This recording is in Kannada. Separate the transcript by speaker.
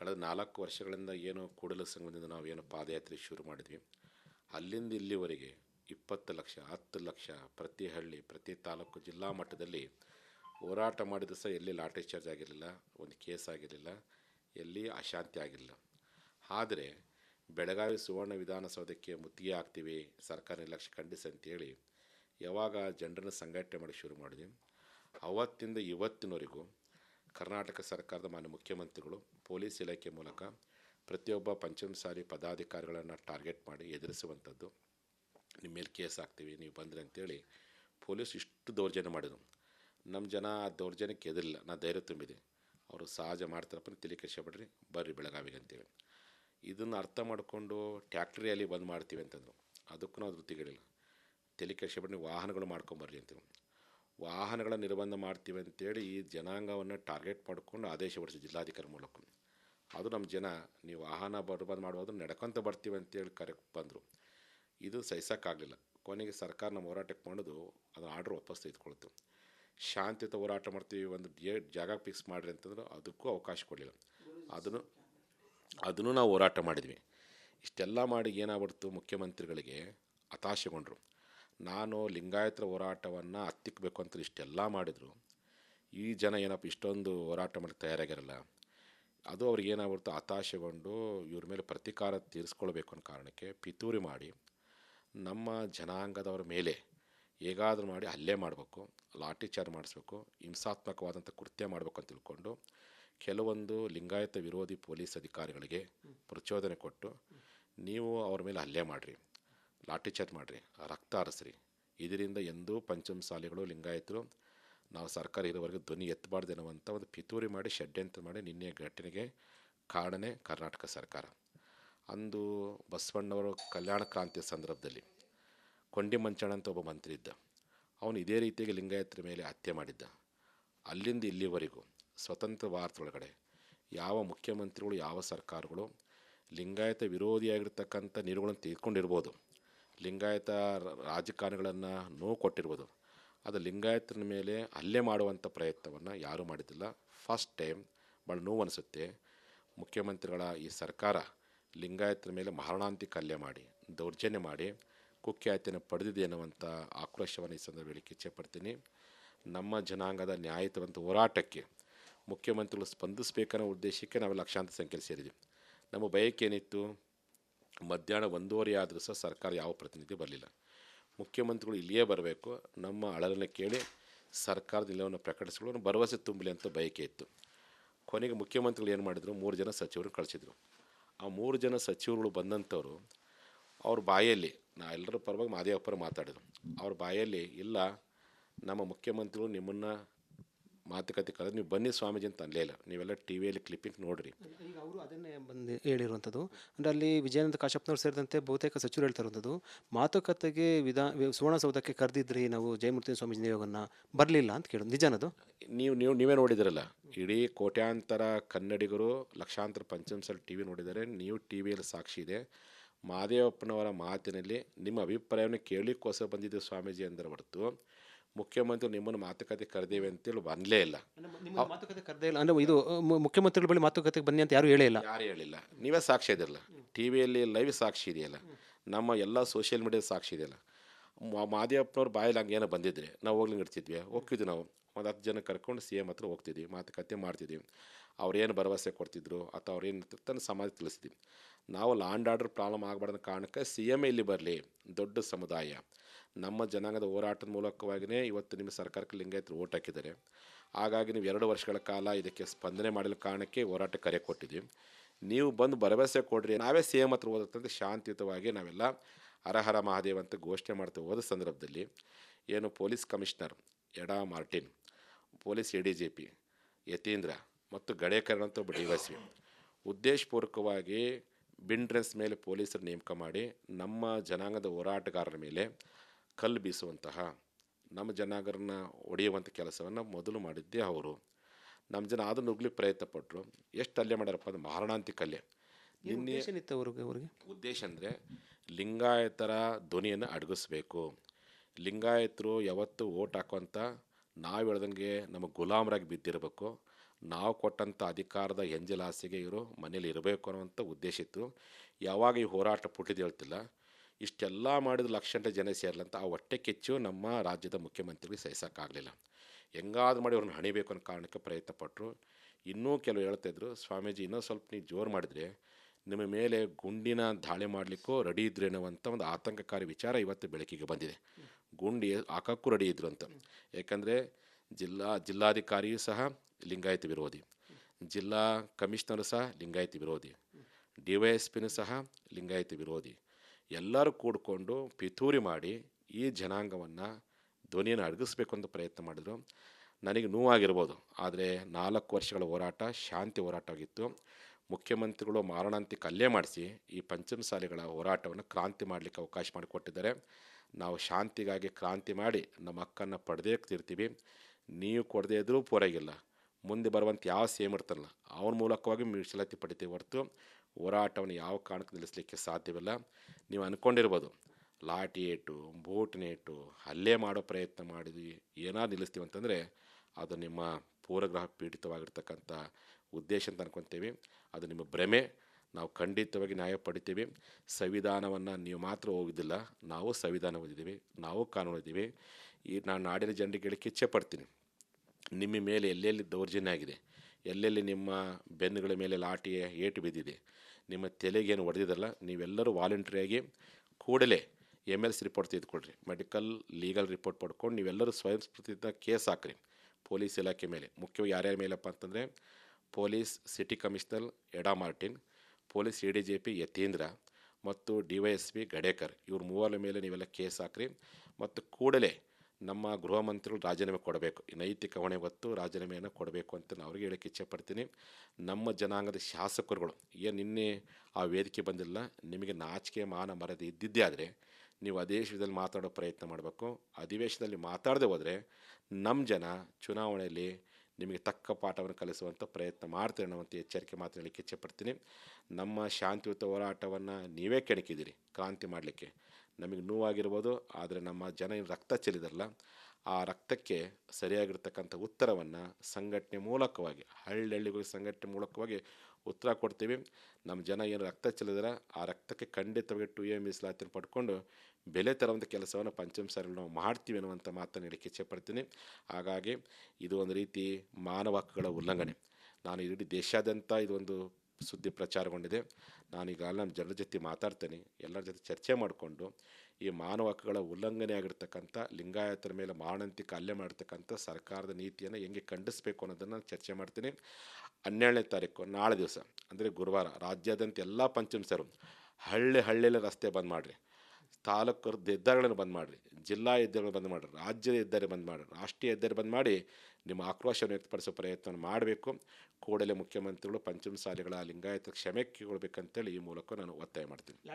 Speaker 1: ಕಳೆದ ನಾಲ್ಕು ವರ್ಷಗಳಿಂದ ಏನು ಕೂಡಲ ಸಂಘದಿಂದ ನಾವು ಏನು ಪಾದಯಾತ್ರೆ ಶುರು ಮಾಡಿದ್ವಿ. ಅಲ್ಲಿಂದ ಇಲ್ಲಿವರೆಗೆ ಇಪ್ಪತ್ತು ಲಕ್ಷ, ಹತ್ತು ಲಕ್ಷ ಪ್ರತಿ ಹಳ್ಳಿ, ಪ್ರತಿ ತಾಲೂಕು ಜಿಲ್ಲಾ ಮಟ್ಟದಲ್ಲಿ ಹೋರಾಟ ಮಾಡಿದ ಸಹ ಎಲ್ಲಿ ಲಾಠಿ ಚಾರ್ಜ್ ಆಗಿರಲಿಲ್ಲ, ಒಂದು ಕೇಸ್ ಆಗಿರಲಿಲ್ಲ, ಎಲ್ಲಿ ಅಶಾಂತಿ ಆಗಿರಲಿಲ್ಲ. ಆದರೆ ಬೆಳಗಾವಿ ಸುವರ್ಣ ವಿಧಾನಸೌಧಕ್ಕೆ ಮುತ್ತಿಗೆ ಹಾಕ್ತೀವಿ, ಸರ್ಕಾರ ನಿರ್ಲಕ್ಷ್ಯ ಖಂಡಿಸಿ ಅಂತೇಳಿ ಯಾವಾಗ ಜನರನ್ನು ಸಂಘಟನೆ ಮಾಡಿ ಶುರು ಮಾಡಿದ್ವಿ. ಅವತ್ತಿಂದ ಇವತ್ತಿನವರೆಗೂ ಕರ್ನಾಟಕ ಸರ್ಕಾರದ ಮಾನ್ಯ ಮುಖ್ಯಮಂತ್ರಿಗಳು, ಪೊಲೀಸ್ ಇಲಾಖೆ ಮೂಲಕ ಪ್ರತಿಯೊಬ್ಬ ಪಂಚಮಸಾಲಿ ಪದಾಧಿಕಾರಿಗಳನ್ನು ಟಾರ್ಗೆಟ್ ಮಾಡಿ ಎದುರಿಸುವಂಥದ್ದು. ನಿಮ್ಮ ಮೇಲೆ ಕೇಸ್ ಹಾಕ್ತೀವಿ, ನೀವು ಬಂದ್ರಿ ಅಂತೇಳಿ ಪೊಲೀಸ್ ಇಷ್ಟು ದೌರ್ಜನ್ಯ ಮಾಡಿದ್ರು. ನಮ್ಮ ಜನ ಆ ದೌರ್ಜನ್ಯಕ್ಕೆ ಎದುರಿಲ್ಲ, ನಾ ಧೈರ್ಯ ತುಂಬಿದೆ. ಅವರು ಸಹಜ ಮಾಡ್ತಾರಪ್ಪ ತಲೆ ಕೆಡಿಸ್ಕೊಬೇಡ್ರಿ, ಬರ್ರಿ ಬೆಳಗಾವಿಗೆ ಅಂತೇಳಿ. ಇದನ್ನು ಅರ್ಥ ಮಾಡಿಕೊಂಡು ಟ್ಯಾಕ್ಟ್ರಿಯಲ್ಲಿ ಬಂದ್ ಮಾಡ್ತೀವಿ ಅಂತಂದರು. ಅದಕ್ಕೂ ನಾವು ವೃತ್ತಿಗಳಿಲ್ಲ ತಲೆ ಕೆಡಿಸ್ಕೊಬೇಡ್ರಿ ವಾಹನಗಳು ಮಾಡ್ಕೊಂಬರ್ರಿ ಅಂತೇಳಿ. ವಾಹನಗಳ ನಿರ್ಬಂಧ ಮಾಡ್ತೀವಿ ಅಂತೇಳಿ ಈ ಜನಾಂಗವನ್ನು ಟಾರ್ಗೆಟ್ ಮಾಡಿಕೊಂಡು ಆದೇಶ ಹೊರಡಿಸಿ ಜಿಲ್ಲಾಧಿಕಾರಿ ಮೂಲಕ. ಅದು ನಮ್ಮ ಜನ, ನೀವು ವಾಹನ ಬರ್ಬಂದ್ ಮಾಡ್ಬೋದು ನಡ್ಕೊಂತ ಬರ್ತೀವಿ ಅಂತೇಳಿ ಕರೆ ಬಂದರು. ಇದು ಸಹಿಸೋಕ್ಕಾಗಲಿಲ್ಲ. ಕೊನೆಗೆ ಸರ್ಕಾರ ನಮ್ಮ ಹೋರಾಟಕ್ಕೆ ಮಾಡೋದು ಅದು ಆರ್ಡ್ರ್ ವಾಪಸ್ ತೆಗೆದುಕೊಳ್ತು. ಶಾಂತಿಯುತ ಹೋರಾಟ ಮಾಡ್ತೀವಿ, ಒಂದು ಜಾಗ ಫಿಕ್ಸ್ ಮಾಡಿರಿ ಅಂತಂದ್ರೆ ಅದಕ್ಕೂ ಅವಕಾಶ ಕೊಡಲಿಲ್ಲ. ಅದನ್ನು ಅದನ್ನು ನಾವು ಹೋರಾಟ ಮಾಡಿದ್ವಿ. ಇಷ್ಟೆಲ್ಲ ಮಾಡಿ ಏನಾಗ್ಬಿಡ್ತು ಮುಖ್ಯಮಂತ್ರಿಗಳಿಗೆ ಹತಾಶೆಗೊಂಡ್ರು. ನಾನು ಲಿಂಗಾಯತರ ಹೋರಾಟವನ್ನು ಹತ್ತಿಕ್ಕಬೇಕು ಅಂತ ಇಷ್ಟೆಲ್ಲ ಮಾಡಿದರು. ಈ ಜನ ಏನಪ್ಪ ಇಷ್ಟೊಂದು ಹೋರಾಟ ಮಾಡಿ ತಯಾರಾಗಿರಲ್ಲ ಅದು ಅವ್ರಿಗೆ ಏನಾಗ್ಬಿಡ್ತು, ಹತಾಶೆಗೊಂಡು ಇವ್ರ ಮೇಲೆ ಪ್ರತೀಕಾರ ತೀರಿಸ್ಕೊಳ್ಬೇಕು ಅನ್ನೋ ಕಾರಣಕ್ಕೆ ಪಿತೂರಿ ಮಾಡಿ ನಮ್ಮ ಜನಾಂಗದವರ ಮೇಲೆ ಹೇಗಾದರೂ ಮಾಡಿ ಹಲ್ಲೆ ಮಾಡಬೇಕು ಲಾಠಿ ಚಾರ್ಜ್ ಮಾಡಿಸ್ಬೇಕು ಹಿಂಸಾತ್ಮಕವಾದಂಥ ಕೃತ್ಯ ಮಾಡಬೇಕು ಅಂತ ತಿಳ್ಕೊಂಡು ಕೆಲವೊಂದು ಲಿಂಗಾಯತ ವಿರೋಧಿ ಪೊಲೀಸ್ ಅಧಿಕಾರಿಗಳಿಗೆ ಪ್ರಚೋದನೆ ಕೊಟ್ಟು ನೀವು ಅವ್ರ ಮೇಲೆ ಹಲ್ಲೆ ಮಾಡಿರಿ. ಲಾಠಿ ಚಾರ್ಜ್ ಮಾಡಿರಿ, ರಕ್ತ ಆರಿಸ್ರಿ ಇದರಿಂದ ಎಂದೂ ಪಂಚಮಸಾಲಿಗಳು ಲಿಂಗಾಯತರು, ನಾವು ಸರ್ಕಾರ ಇರೋವರೆಗೂ ಧ್ವನಿ ಎತ್ತಬಾರ್ದು ಅನ್ನುವಂಥ ಒಂದು ಪಿತೂರಿ ಮಾಡಿ, ಷಡ್ಯಂತ್ರ ಮಾಡಿ ನಿನ್ನೆ ಘಟನೆಗೆ ಕಾರಣನೇ ಕರ್ನಾಟಕ ಸರ್ಕಾರ. ಅಂದು ಬಸವಣ್ಣವರು ಕಲ್ಯಾಣ ಕ್ರಾಂತಿಯ ಸಂದರ್ಭದಲ್ಲಿ ಕೊಂಡಿ ಮಂಚಣ್ಣ ಅಂತ ಒಬ್ಬ ಮಂತ್ರಿ ಇದ್ದ. ಅವನು ಇದೇ ರೀತಿಯಾಗಿ ಲಿಂಗಾಯತರ ಮೇಲೆ ಹತ್ಯೆ ಮಾಡಿದ್ದ. ಅಲ್ಲಿಂದ ಇಲ್ಲಿವರೆಗೂ ಸ್ವತಂತ್ರ ಭಾರತದೊಳಗಡೆ ಯಾವ ಮುಖ್ಯಮಂತ್ರಿಗಳು, ಯಾವ ಸರ್ಕಾರಗಳು ಲಿಂಗಾಯತ ವಿರೋಧಿಯಾಗಿರ್ತಕ್ಕಂಥ ನೀರುಗಳನ್ನು ತೆಗೆದುಕೊಂಡಿರ್ಬೋದು. ಲಿಂಗಾಯತ ರಾಜಕಾರಣಿಗಳನ್ನು ನೋವು ಕೊಟ್ಟಿರ್ಬೋದು. ಅದು ಲಿಂಗಾಯತರ ಮೇಲೆ ಹಲ್ಲೆ ಮಾಡುವಂಥ ಪ್ರಯತ್ನವನ್ನು ಯಾರೂ ಮಾಡಿದ್ದಿಲ್ಲ. ಫಸ್ಟ್ ಟೈಮ್ ಭಾಳ ನೋವು ಅನಿಸುತ್ತೆ. ಮುಖ್ಯಮಂತ್ರಿಗಳ ಈ ಸರ್ಕಾರ ಲಿಂಗಾಯತರ ಮೇಲೆ ಮರಣಾಂತಿಕ ಹಲ್ಲೆ ಮಾಡಿ, ದೌರ್ಜನ್ಯ ಮಾಡಿ ಕುಖ್ಯಾತಿಯನ್ನು ಪಡೆದಿದೆ ಅನ್ನುವಂಥ ಆಕ್ರೋಶವನ್ನು ಈ ಸಂದರ್ಭದಲ್ಲಿ ಇಚ್ಛೆಪಡ್ತೀನಿ. ನಮ್ಮ ಜನಾಂಗದ ನ್ಯಾಯಯುತವಂತ ಹೋರಾಟಕ್ಕೆ ಮುಖ್ಯಮಂತ್ರಿಗಳು ಸ್ಪಂದಿಸಬೇಕನ್ನೋ ಉದ್ದೇಶಕ್ಕೆ ನಾವು ಲಕ್ಷಾಂತರ ಸಂಖ್ಯೆಯಲ್ಲಿ ಸೇರಿದ್ವಿ ನಮ್ಮ ಬಯಕೆ ಏನಿತ್ತು? ಮಧ್ಯಾಹ್ನ ಒಂದೂವರೆ ಆದರೂ ಸಹ ಸರ್ಕಾರ ಯಾವ ಪ್ರತಿನಿಧಿ ಬರಲಿಲ್ಲ. ಮುಖ್ಯಮಂತ್ರಿಗಳು ಇಲ್ಲಿಯೇ ಬರಬೇಕು. ನಮ್ಮ ಅಳಲನ್ನು ಕೇಳಿ ಸರ್ಕಾರದ ನಿಲುವನ್ನು ಪ್ರಕಟಿಸಿಕೊಂಡು ಭರವಸೆ ತುಂಬಲಿ ಅಂತ ಬಯಕೆ ಇತ್ತು. ಕೊನೆಗೆ ಮುಖ್ಯಮಂತ್ರಿಗಳು ಏನು ಮಾಡಿದರು? ಮೂರು ಜನ ಸಚಿವರು ಕಳಿಸಿದರು. ಆ ಮೂರು ಜನ ಸಚಿವರುಗಳು ಬಂದಂಥವ್ರು ಅವ್ರ ಬಾಯಲ್ಲಿ, ನಾ ಎಲ್ಲರ ಪರವಾಗಿ ಮಾದೇವಪ್ಪರು ಮಾತಾಡಿದ್ರು. ಅವ್ರ ಬಾಯಲ್ಲಿ, ಇಲ್ಲ, ನಮ್ಮ ಮುಖ್ಯಮಂತ್ರಿಗಳು ನಿಮ್ಮನ್ನು ಮಾತುಕತೆ ಕಳೆದ್ರೆ ನೀವು ಬನ್ನಿ ಸ್ವಾಮೀಜಿ ಅಂತ ಅಲ್ಲೇ ಇಲ್ಲ. ನೀವೆಲ್ಲ ಟಿ ವಿಯಲ್ಲಿ ಕ್ಲಿಪ್ಪಿಂಗ್ ನೋಡಿರಿ.
Speaker 2: ಈಗ ಅವರು ಅದನ್ನೇ ಬಂದು ಹೇಳಿರುವಂಥದ್ದು. ಅಂದರೆ ಅಲ್ಲಿ ವಿಜಯಾನಂದ ಕಾಶಪ್ಪನವ್ರು ಸೇರಿದಂತೆ ಬಹುತೇಕ ಸಚಿವರು ಹೇಳ್ತಾ ಇರುವಂಥದ್ದು ಮಾತುಕತೆಗೆ ವಿಧಾ ಸುವರ್ಣಸೌಧಕ್ಕೆ ಕರೆದಿದ್ರಿ ನಾವು ಜಯಮೂರ್ತಿ ಸ್ವಾಮೀಜಿ ನಿಯೋಗನ ಬರಲಿಲ್ಲ ಅಂತ ಕೇಳೋದು ನಿಜನದು
Speaker 1: ನೀವು ನೀವು ನೀವೇ ನೋಡಿದಿರಲ್ಲ. ಇಡೀ ಕೋಟ್ಯಾಂತರ ಕನ್ನಡಿಗರು ಲಕ್ಷಾಂತರ ಪಂಚಮಸಲ್ ಟಿ ವಿ ನೋಡಿದರೆ ನೀವು ಟಿ ವಿಯಲ್ಲಿ ಸಾಕ್ಷಿ ಇದೆ. ಮಹಾದೇವಪ್ಪನವರ ಮಾತಿನಲ್ಲಿ ನಿಮ್ಮ ಅಭಿಪ್ರಾಯವನ್ನು ಕೇಳಲಿಕ್ಕೋಸ್ಕರ ಬಂದಿದ್ದು ಸ್ವಾಮೀಜಿ ಅಂದರೆ ಹೊರತು ಮುಖ್ಯಮಂತ್ರಿ ನಿಮ್ಮನ್ನು ಮಾತುಕತೆ ಕರೆದೇವೆ ಅಂತೇಳಿ ಬಂದಲೇ ಇಲ್ಲ.
Speaker 2: ಮಾತುಕತೆ ಕರೆದೇ ಇಲ್ಲ. ಅಂದರೆ ಇದು ಮುಖ್ಯಮಂತ್ರಿಗಳ ಬಳಿ ಮಾತುಕತೆಗೆ ಬನ್ನಿ ಅಂತ ಯಾರು ಹೇಳೇ ಇಲ್ಲ.
Speaker 1: ಯಾರು ಹೇಳಿಲ್ಲ ನೀವೇ ಸಾಕ್ಷಿ ಇದಿರಲ್ಲ ಟಿ ವಿಯಲ್ಲಿ ಲೈವ್ ಸಾಕ್ಷಿ ಇದೆಯಲ್ಲ. ನಮ್ಮ ಎಲ್ಲ ಸೋಷಿಯಲ್ ಮೀಡಿಯಾ ಸಾಕ್ಷಿ ಇದೆಯಲ್ಲ. ಮಾದೇವಪ್ಪನವ್ರ ಬಾಯಲ್ಲಿ ಹಂಗೆ ಏನೋ ಬಂದಿದ್ರೆ ನಾವು ಹೋಗ್ಲಿಂಗ್ ಇರ್ತಿದ್ವಿ. ಹೋಗ್ತಿದ್ವಿ ನಾವು. ಒಂದು ಹತ್ತು ಜನ ಕರ್ಕೊಂಡು ಸಿ ಎಂ ಹತ್ರ ಹೋಗ್ತಿದ್ವಿ ಮಾತುಕತೆ ಮಾಡ್ತಿದ್ವಿ. ಅವ್ರೇನು ಭರವಸೆ ಕೊಡ್ತಿದ್ರು ಅಥವಾ ಅವ್ರೇನು ತನ್ನ ಸಮಾಜ ತಿಳಿಸ್ತೀವಿ ನಾವು ಲ್ಯಾಂಡ್ ಆರ್ಡರ್ ಪ್ರಾಬ್ಲಮ್ ಆಗಬಾರ್ದ ಕಾರಣಕ್ಕೆ ಸಿ ಎಂ ಇಲ್ಲಿ ಬರಲಿ? ದೊಡ್ಡ ಸಮುದಾಯ. ನಮ್ಮ ಜನಾಂಗದ ಹೋರಾಟದ ಮೂಲಕವಾಗಿಯೇ ಇವತ್ತು ನಿಮ್ಮ ಸರ್ಕಾರಕ್ಕೆ ಲಿಂಗಾಯತರು ಓಟ್ ಹಾಕಿದ್ದಾರೆ. ಹಾಗಾಗಿ ನೀವು ಎರಡು ವರ್ಷಗಳ ಕಾಲ ಇದಕ್ಕೆ ಸ್ಪಂದನೆ ಮಾಡಿದ ಕಾರಣಕ್ಕೆ ಹೋರಾಟ ಕರೆ ಕೊಟ್ಟಿದ್ವಿ ನೀವು ಬಂದು ಭರವಸೆ ಕೊಡ್ರಿ. ನಾವೇ ಸಿ ಎಂ ಹತ್ರ ಓದುತ್ತಂತೆ ಶಾಂತಿಯುತವಾಗಿ ನಾವೆಲ್ಲ ಹರಹರ ಮಹಾದೇವ್ ಅಂತ ಘೋಷಣೆ ಮಾಡ್ತಾ ಹೋದ ಸಂದರ್ಭದಲ್ಲಿ ಏನು police commissioner Eda Martin, police A D G P, Yathindra ಮತ್ತು ಗಡೇಕರಣ ಅಂತ ಒಬ್ಬ ಡಿ ವೈ ಸಿ ಉದ್ದೇಶಪೂರ್ವಕವಾಗಿ ಬಿಂಡ್ರೆನ್ಸ್ ಮೇಲೆ ಪೊಲೀಸರು ನೇಮಕ ಮಾಡಿ ನಮ್ಮ ಜನಾಂಗದ ಹೋರಾಟಗಾರರ ಮೇಲೆ ಕಲ್ಲು ಬೀಸುವಂತಹ ನಮ್ಮ ಜನಾಂಗರನ್ನ ಒಡೆಯುವಂಥ ಕೆಲಸವನ್ನು ಮೊದಲು ಮಾಡಿದ್ದೇ ಅವರು. ನಮ್ಮ ಜನ ಅದು ನುಗ್ಲಿಕ್ಕೆ ಪ್ರಯತ್ನ ಪಟ್ಟರು ಎಷ್ಟು ಅಲ್ಲೇ ಮಾಡ್ಯಾರಪ್ಪ ಅಂದ್ರೆ ನಿನ್ನೆ
Speaker 2: ಏನಿತ್ತು ಅವ್ರಿಗೆ ಅವ್ರಿಗೆ?
Speaker 1: ಉದ್ದೇಶ ಅಂದರೆ ಲಿಂಗಾಯತರ ಧ್ವನಿಯನ್ನು ಅಡಗಿಸ್ಬೇಕು. ಲಿಂಗಾಯತರು ಯಾವತ್ತು ಓಟ್ ಹಾಕುವಂಥ ನಾವು ಹೇಳ್ದಂಗೆ ನಮ್ಮ ಗುಲಾಮರಾಗಿ ಬಿದ್ದಿರಬೇಕು. ನಾವು ಕೊಟ್ಟಂಥ ಅಧಿಕಾರದ ಹೆಂಜಲಾಸಿಗೆ ಇವರು ಮನೇಲಿ ಇರಬೇಕು ಅನ್ನುವಂಥ ಉದ್ದೇಶ ಇತ್ತು. ಯಾವಾಗ ಈ ಹೋರಾಟ ಪುಟ್ಟಿದ್ದು ಹೇಳ್ತಿಲ್ಲ. ಇಷ್ಟೆಲ್ಲ ಮಾಡಿದ ಲಕ್ಷಾಂತರ ಜನ ಸೇರ್ಲಂತ ಆ ಹೊಟ್ಟೆ ಕೆಚ್ಚು ನಮ್ಮ ರಾಜ್ಯದ ಮುಖ್ಯಮಂತ್ರಿಗಳಿಗೆ ಸಹಿಸೋಕ್ಕಾಗಲಿಲ್ಲ. ಹೆಂಗಾದ್ರೂ ಮಾಡಿ ಅವ್ರನ್ನ ಹಣಿಬೇಕು ಅನ್ನೋ ಕಾರಣಕ್ಕೆ ಪ್ರಯತ್ನ ಪಟ್ಟರು ಇನ್ನೂ ಕೆಲವು ಹೇಳ್ತಾಯಿದ್ರು ಸ್ವಾಮೀಜಿ ಇನ್ನೂ ಸ್ವಲ್ಪ ನೀವು ಜೋರು ಮಾಡಿದರೆ ನಿಮ್ಮ ಮೇಲೆ ಗುಂಡಿನ ದಾಳಿ ಮಾಡಲಿಕ್ಕೂ ರೆಡಿ ಇದ್ರು ಅನ್ನುವಂಥ ಒಂದು ಆತಂಕಕಾರಿ ವಿಚಾರ ಇವತ್ತು ಬೆಳಕಿಗೆ ಬಂದಿದೆ. ಗುಂಡಿ ಹಾಕಕ್ಕೂ ರೆಡಿ ಇದ್ರು ಅಂತ. ಯಾಕಂದರೆ ಜಿಲ್ಲಾ ಜಿಲ್ಲಾಧಿಕಾರಿಯೂ ಸಹ ಲಿಂಗಾಯತ ವಿರೋಧಿ. ಜಿಲ್ಲಾ ಕಮಿಷನರು ಸಹ ಲಿಂಗಾಯತ ವಿರೋಧಿ. ಡಿ ವೈ ಎಸ್ ಪಿನೂ ಸಹ ಲಿಂಗಾಯತ ವಿರೋಧಿ. ಎಲ್ಲರೂ ಕೂಡಿಕೊಂಡು ಪಿತೂರಿ ಮಾಡಿ ಈ ಜನಾಂಗವನ್ನು ಧ್ವನಿಯನ್ನು ಅಡಗಿಸ್ಬೇಕು ಅಂತ ಪ್ರಯತ್ನ ಮಾಡಿದರು. ನನಗೆ ನೋವಾಗಿರ್ಬೋದು, ಆದರೆ ನಾಲ್ಕು ವರ್ಷಗಳ ಹೋರಾಟ, ಶಾಂತಿ ಹೋರಾಟ ಆಗಿತ್ತು. ಮುಖ್ಯಮಂತ್ರಿಗಳು ಮಾರಣಾಂತಿಕ ಹಲ್ಲೆ ಮಾಡಿಸಿ ಈ ಪಂಚಮಸಾಲಿಗಳ ಹೋರಾಟವನ್ನು ಕ್ರಾಂತಿ ಮಾಡಲಿಕ್ಕೆ ಅವಕಾಶ ಮಾಡಿಕೊಟ್ಟಿದ್ದಾರೆ. ನಾವು ಶಾಂತಿಗಾಗಿ ಕ್ರಾಂತಿ ಮಾಡಿ ನಮ್ಮ ಹಕ್ಕನ್ನು ಪಡೆದೇ ತಿರ್ತೀವಿ ನೀವು ಕೊಡದೇ ಇದ್ದರೂ ಪೂರಾಗಿಲ್ಲ ಮುಂದೆ ಬರುವಂಥ ಯಾವ ಸೇಮ್ ಇರ್ತಾರಲ್ಲ ಅವನ ಮೂಲಕವಾಗಿ ಮೀಸಲಾತಿ ಪಡಿತೀವಿ ಹೊರತು ಹೋರಾಟವನ್ನು ಯಾವ ಕಾರಣಕ್ಕೆ ನಿಲ್ಲಿಸಲಿಕ್ಕೆ ಸಾಧ್ಯವಿಲ್ಲ. ನೀವು ಅಂದ್ಕೊಂಡಿರ್ಬೋದು ಲಾಠಿ ಏಟು, ಬೋಟಿನ ಏಟು, ಹಲ್ಲೆ ಮಾಡೋ ಪ್ರಯತ್ನ ಮಾಡಿದ್ವಿ, ಏನಾದ್ರು ನಿಲ್ಲಿಸ್ತೀವಿ ಅಂತಂದರೆ ಅದು ನಿಮ್ಮ ಪೂರ್ವಗ್ರಹ ಪೀಡಿತವಾಗಿರ್ತಕ್ಕಂಥ ಉದ್ದೇಶ ಅಂತ ಅನ್ಕೊತೀವಿ. ಅದು ನಿಮ್ಮ ಭ್ರಮೆ. ನಾವು ಖಂಡಿತವಾಗಿ ನ್ಯಾಯ ಪಡಿತೀವಿ. ಸಂವಿಧಾನವನ್ನು ನೀವು ಮಾತ್ರ ಹೋಗೋದಿಲ್ಲ ನಾವು ಸಂವಿಧಾನ ಓದಿದ್ದೀವಿ ನಾವು ಕಾನೂನು ಓದಿದ್ದೀವಿ ಈ ನಾನು ನಾಡಿನ ಜನರಿಗೆ ಹೇಳಕ್ಕೆ ಇಚ್ಛೆ ಪಡ್ತೀನಿ. ನಿಮ್ಮ ಮೇಲೆ ಎಲ್ಲೆಲ್ಲಿ ದೌರ್ಜನ್ಯ ಆಗಿದೆ, ಎಲ್ಲೆಲ್ಲಿ ನಿಮ್ಮ ಬೆನ್ನುಗಳ ಮೇಲೆ ಲಾಟಿ ಏಟು ಬಿದ್ದಿದೆ, ನಿಮ್ಮ ತಲೆಗೇನು ಹೊಡೆದಿದ್ದಲ್ಲ ನೀವೆಲ್ಲರೂ ವಾಲಂಟ್ರಿಯಾಗಿ ಕೂಡಲೇ ಎಂ ಎಲ್ ಸಿ ರಿಪೋರ್ಟ್ ತೆಗೆದುಕೊಳ್ರಿ ಮೆಡಿಕಲ್ ಲೀಗಲ್ ರಿಪೋರ್ಟ್ ಪಡ್ಕೊಂಡು ನೀವೆಲ್ಲರೂ ಸ್ವಯಂ ಸ್ಫೂರ್ತಿಯಿಂದ ಕೇಸ್ ಹಾಕ್ರಿ. ಪೊಲೀಸ್ ಇಲಾಖೆ ಮೇಲೆ. ಮುಖ್ಯವಾಗಿ ಯಾರ್ಯಾರ ಮೇಲಪ್ಪ ಅಂತಂದರೆ, police city commissioner Eda Martin, police A D J P Yathindra ಮತ್ತು D Y S P Gadekar. ಇವ್ರ ಮೂವರ ಮೇಲೆ ನೀವೆಲ್ಲ ಕೇಸ್ ಹಾಕ್ರಿ ಮತ್ತು ಕೂಡಲೇ ನಮ್ಮ ಗೃಹ ಮಂತ್ರಿಗಳು ರಾಜೀನಾಮೆ ಕೊಡಬೇಕು. ನೈತಿಕ ಹೊಣೆ ಹೊತ್ತು ರಾಜೀನಾಮೆಯನ್ನು ಕೊಡಬೇಕು ಅಂತ ನಾನು ಅವ್ರಿಗೆ ಹೇಳಕ್ಕೆ ಇಚ್ಛೆಪಡ್ತೀನಿ. ನಮ್ಮ ಜನಾಂಗದ ಶಾಸಕರುಗಳು, ಏನು ನಿನ್ನೆ ಆ ವೇದಿಕೆ ಬಂದಿಲ್ಲ, ನಿಮಗೆ ನಾಚಿಕೆ, ಮಾನ, ಮರ್ಯಾದೆ ಇದ್ದಿದ್ದೇ ಆದರೆ ನೀವು ಅಧಿವೇಶನದಲ್ಲಿ ಮಾತಾಡೋ ಪ್ರಯತ್ನ ಮಾಡಬೇಕು. ಅಧಿವೇಶನದಲ್ಲಿ ಮಾತಾಡದೆ ಹೋದರೆ ನಮ್ಮ ಜನ ಚುನಾವಣೆಯಲ್ಲಿ ನಿಮಗೆ ತಕ್ಕ ಪಾಠವನ್ನು ಕಲಿಸುವಂಥ ಪ್ರಯತ್ನ ಮಾಡ್ತೇನೆ ಅನ್ನುವಂಥ ಎಚ್ಚರಿಕೆ ಮಾತ್ರ ಹೇಳಕ್ಕೆ ಇಚ್ಛೆಪಡ್ತೀನಿ. ನಮ್ಮ ಶಾಂತಿಯುತ ಹೋರಾಟವನ್ನು ನೀವೇ ಕೆಣಕಿದ್ದೀರಿ. ಕ್ರಾಂತಿ ಮಾಡಲಿಕ್ಕೆ. ನಮಗೆ ನೋವಾಗಿರ್ಬೋದು, ಆದರೆ ನಮ್ಮ ಜನ ಏನು ರಕ್ತ ಚೆಲ್ಲಿದಾರಲ್ಲ, ಆ ರಕ್ತಕ್ಕೆ ಸರಿಯಾಗಿರ್ತಕ್ಕಂಥ ಉತ್ತರವನ್ನು ಸಂಘಟನೆ ಮೂಲಕವಾಗಿ ಹಳ್ಳಿ ಸಂಘಟನೆ ಮೂಲಕವಾಗಿ ಉತ್ತರ ಕೊಡ್ತೀವಿ. ನಮ್ಮ ಜನ ಏನು ರಕ್ತ ಚೆಲ್ಲಿದ್ರೆ, ಆ ರಕ್ತಕ್ಕೆ ಖಂಡಿತವಾಗಿ ಟು ಎ ಮೀಸಲಾತಿಯನ್ನು ಪಡ್ಕೊಂಡು ಬೆಲೆ ತರುವಂಥ ಕೆಲಸವನ್ನು ಪಂಚಮ ಸಾರಿ ನಾವು ಮಾಡ್ತೀವಿ ಅನ್ನುವಂಥ ಮಾತನ್ನು ಹೇಳಕ್ಕೆ ಇಚ್ಛೆ ಪಡ್ತೀನಿ. ಹಾಗಾಗಿ ಇದು ಒಂದು ರೀತಿ ಮಾನವ ಹಕ್ಕುಗಳ ಉಲ್ಲಂಘನೆ. ನಾನು ಇಡೀ ದೇಶಾದ್ಯಂತ ಇದೊಂದು ಸುದ್ದಿ ಪ್ರಚಾರಗೊಂಡಿದೆ. ನಾನೀಗ ನಮ್ಮ ಜನರ ಜೊತೆ ಮಾತಾಡ್ತೇನೆ. ಎಲ್ಲರ ಜೊತೆ ಚರ್ಚೆ ಮಾಡಿಕೊಂಡು ಈ ಮಾನವ ಹಕ್ಕುಗಳ ಉಲ್ಲಂಘನೆ ಆಗಿರ್ತಕ್ಕಂಥ, ಲಿಂಗಾಯತರ ಮೇಲೆ ಮಾರಣಾಂತಿಕ ಹಲ್ಲೆ ಮಾಡಿರ್ತಕ್ಕಂಥ ಸರ್ಕಾರದ ನೀತಿಯನ್ನು ಹೆಂಗೆ ಖಂಡಿಸಬೇಕು ಅನ್ನೋದನ್ನು ನಾನು ಚರ್ಚೆ ಮಾಡ್ತೀನಿ. ಹನ್ನೆರಡನೇ ತಾರೀಕು, ನಾಳೆ ದಿವಸ, ಅಂದರೆ ಗುರುವಾರ, ರಾಜ್ಯಾದ್ಯಂತ ಎಲ್ಲ ಪಂಚಮಸರು ಹಳ್ಳಿ ಹಳ್ಳಿಯಲ್ಲಿ ರಸ್ತೆ ಬಂದ್ ಮಾಡಿರಿ. ತಾಲೂಕು ಹೆದ್ದಾರಿಗಳನ್ನು ಬಂದ್ ಮಾಡಿರಿ. ಜಿಲ್ಲಾ ಹೆದ್ದಾರಿಗಳನ್ನು ಬಂದ್ ಮಾಡಿರಿ. ರಾಜ್ಯದ ಹೆದ್ದಾರಿ ಬಂದ್ ಮಾಡಿರಿ. ರಾಷ್ಟ್ರೀಯ ಹೆದ್ದಾರಿ ಬಂದ್ ಮಾಡಿ ನಿಮ್ಮ ಆಕ್ರೋಶವನ್ನು ವ್ಯಕ್ತಪಡಿಸೋ ಪ್ರಯತ್ನವನ್ನು ಮಾಡಬೇಕು. ಕೂಡಲೇ ಮುಖ್ಯಮಂತ್ರಿಗಳು ಪಂಚಮಸಾಲಿಗಳ ಲಿಂಗಾಯತ ಕ್ಷಮೆ ಕೇಳಬೇಕಂತೇಳಿ ಈ ಮೂಲಕ ನಾನು ಒತ್ತಾಯ ಮಾಡ್ತೀನಿ.